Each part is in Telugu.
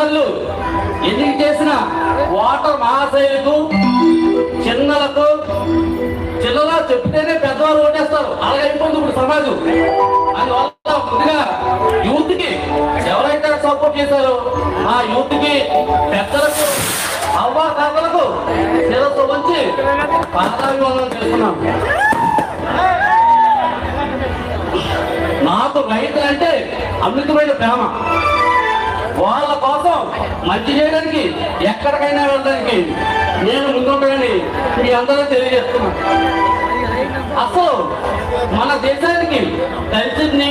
సార్లు ఎన్ని చేసిన వాటర్ మహాశైలకు చిన్నలకు చిల్లలా చెప్తేనే పెద్దవాళ్ళు ఓటేస్తారు. అలాగే అయిపోతుంది ఇప్పుడు సమాజం. అందువల్ల ముందుగా యూత్కి ఎవరైతే సపోర్ట్ చేశారో ఆ యూత్కి పెద్దలకు అవ్వా కాకలకు శిరస్సు వచ్చి పాదాభివందనం చేస్తున్నాం. నాకు రైతు అంటే అమృతమైన ప్రేమ. వాళ్ళ కోసం మంచి చేయడానికి ఎక్కడికైనా వెళ్ళడానికి నేను ముందుంటానని మీ అందరూ తెలియజేస్తున్నాను. అసలు మన దేశానికి దళితుడిని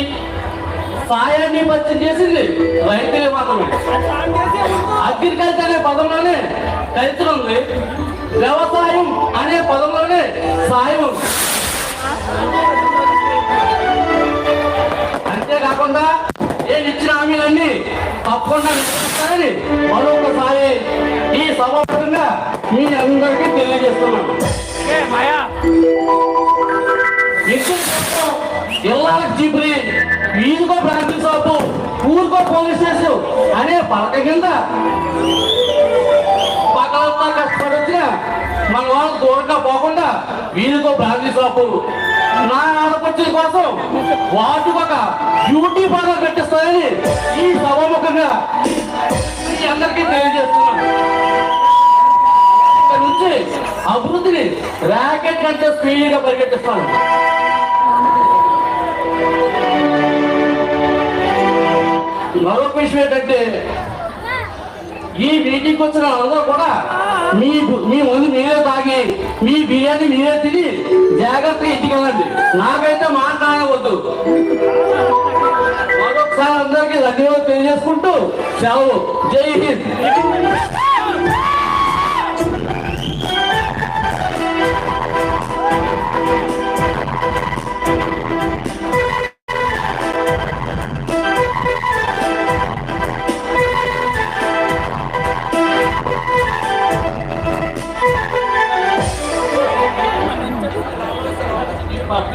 సాయాన్ని పరిచయం చేసింది రైతులే మాత్రమే. అగ్రికల్చర్ అనే పదంలోనే దళితులు ఉంది. వ్యవసాయం అనే పదంలోనే సాయం ఉంది. అంతేకాకుండా నేను ఇచ్చిన హామీలన్నీ తప్పకుండా నెరవేరుస్తానని మరొకసారి ఈ సభాపంగా మీ అందరికీ తెలియజేస్తున్నాను. ఎక్కువ శాతం జిల్లాలకు చీపురి వీధికో బ్రాంచ్ షాపు ఊరికో పోలీస్ స్టేషన్ అనే పలక కింద పక్కన కష్టపడి వచ్చిన మన వాళ్ళు దూరంగా పోకుండా వీధికో బ్రాంచ్ షాపు నా ఆడపడుచుల కోసం వాటి ఒక బ్యూటీ పార్లర్ పెట్టిస్తారని ఈ సభాముఖంగా మీ అందరికీ తెలియజేస్తున్నాను. ఇక్కడ నుంచి అభివృద్ధిని ర్యాకెట్ కంటే స్పీడ్గా పరిగెట్టిస్తాను మరొక విషయం ఏంటంటే ఈ మీటింగ్ వచ్చిన అందరూ కూడా మీ మీ ముందు మీరే తాగి మీ బిర్యానీ మీరే తిని జాగ్రత్త ఇంటికి నాకైతే మాట్లాడవద్దు. మరొకసారి అందరికీ ధన్యవాదాలు తెలియజేసుకుంటూ సెలవు. జై హింద్.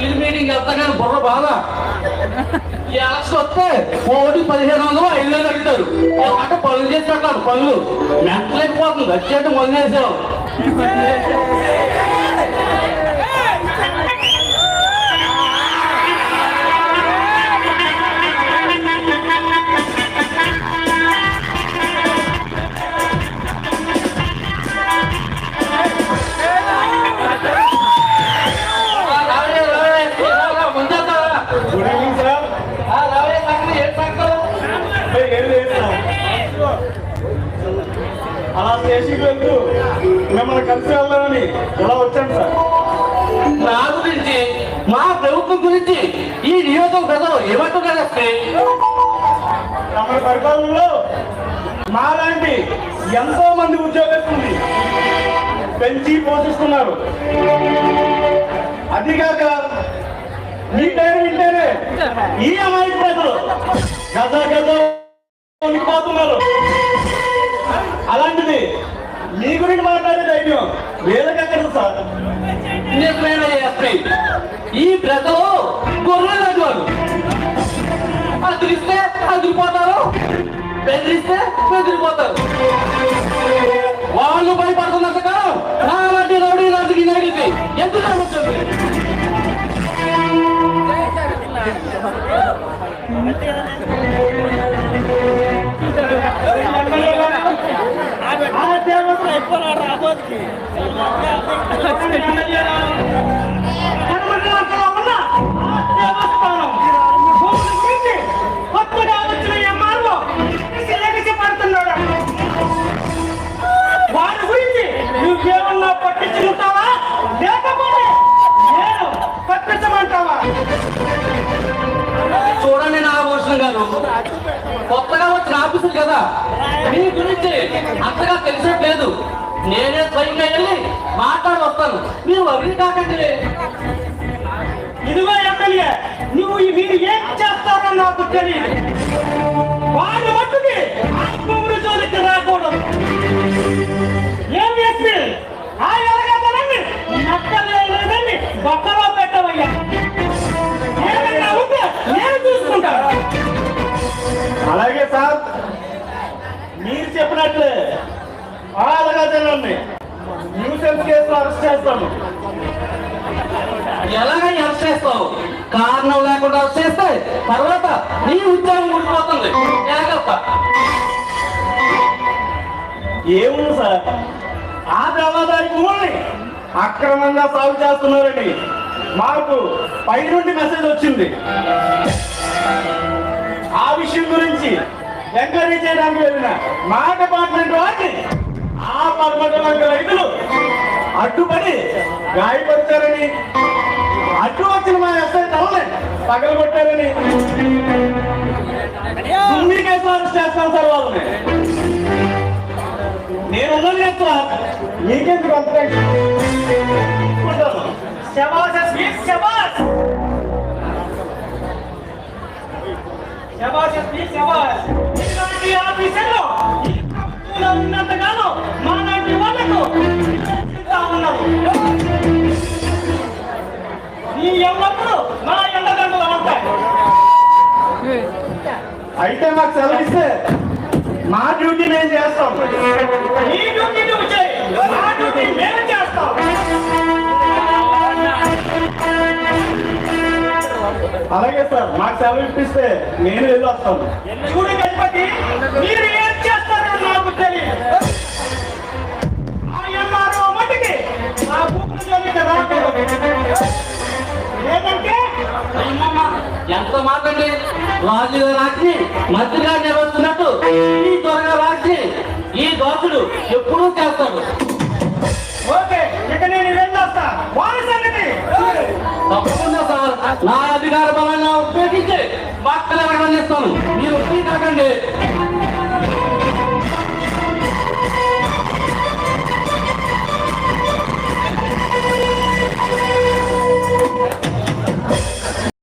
పబ్లిక్ మీటింగ్ వెళ్తానే బుర్ర బాధ ఈ ఎలక్షన్ వస్తే కోటి పదిహేను వందలు ఐదు వేలు అడుగుతారు అంటే పనులు చేసినట్టు పనులు. మెంటలైపోతుంది వచ్చేట మొదలు చేసావు అలా స్టేషన్కి వెళ్తూ మిమ్మల్ని కలిసి వెళ్దామని ఇలా వచ్చాను సార్? నా గురించి మా ప్రభుత్వం గురించి ఈ నియోజకవర్గం ప్రజలు ఏమంటున్నారు అసలు? తమ పరిపాలనలో మాలాంటి ఎంతో మంది ఉద్యోగస్తుల్ని పెంచి పోషిస్తున్నారు. అదిగాక మీ పేరు వింటేనే ఈ అమాయక ప్రజలు గద గద వణికిపోతున్నారు అలాంటిది మీ గురించి మాట్లాడే ధైర్యం వీళ్ళకెక్కడ సార్. నిజమైన ఎస్ఐ ఈ ప్రజలు గొర్రెలు అడివారు అదిరిస్తే అదిరిపోతారు బెదిరిస్తే బెదిరిపోతారు. చూడండి నాగభూషణ్ గారు. కొత్తగా వచ్చిన ఆఫీసులు కదా? మీ గురించి అంతగా తెలిసినట్లేదు నేనే స్వయంగా వెళ్ళి మాట్లాడి వస్తాను మీరు వదిలి కాకండి. ఇదిగో ఎమ్మెల్యే నువ్వు ఈ- మీరు ఏం చేస్తారో నాకు తెలియదు వాడి మట్టుకి ఆత్మూరి జోలికి రాకూడదు. ఏం చేసి? ఆ ఎరగదనండి నక్కలేదని బొక్కలో పెట్టవయ్యా. ఏమన్నా ఉంటే నేను చూసుకుంటాను. అలాగే సార్. మీరు చెప్పినట్లే. అలాగా జనండి కేసులో అరెస్ట్ చేస్తాను ఎలాగ అరెస్ట్ చేస్తావు? కారణం లేకుండా అరెస్ట్ చేస్తే తర్వాత నీ ఉద్యోగం ఊడిపోతుంది జాగ్రత్త. ఏముంది సార్? ఆ దేవాదాయ భూముల్ని అక్రమంగా సాగు చేస్తున్నారని మాకు పై నుండి మెసేజ్ వచ్చింది. ఆ విషయం గురించి ఎంక్వైరీ చేయడానికి వెళ్ళిన మా డిపార్ట్మెంట్ వారిని ఆ పదకొండు వందల రైతులు అడ్డుపడి గాయపరిచారని అడ్డు వచ్చిన మా ఎస్ఐ తలని పగలగొట్టారని. దుమ్మి కేసులు అరెస్ట్ చేస్తాం సార్ వాళ్ళని. నేను ఉన్నది లేదు మీకెందుకు అంత శబాష్ అస్మి, శబాష్ శబాష్ అస్మి, శబాష్ ఇలాంటి ఆఫీసర్లు ఉన్నంతకాలం మా లాంటి వాళ్ళకు ఉన్నారు ఎల్లప్పుడూ ఉంటాయి అయితే మాకు సెలవిస్తే మా డ్యూటీ మేము చేస్తాం. ఈ డ్యూటీ నువ్వు చేయి. మా డ్యూటీ మేము చేస్తాం. అలాగే సార్ మాకు సెలవు ఇప్పిస్తే నేను వెళ్ళి వస్తాను చూడు గణపతి ఎంత మాటండి రాజుగా రాజ్ని మంత్రిగా నిర్వహిస్తున్నట్టు ఈ త్వరగా రాజ్ని ఈ దోషుడు ఎప్పుడూ చేస్తాడు. ఓకే ఇక నేను వెళ్ళొస్తా వారి సంగతి. తప్పకుండా సార్. నా అధికార బలాన్ని ఉపయోగించి మక్కలు ఇస్తాను మీరు వచ్చి కాకండి.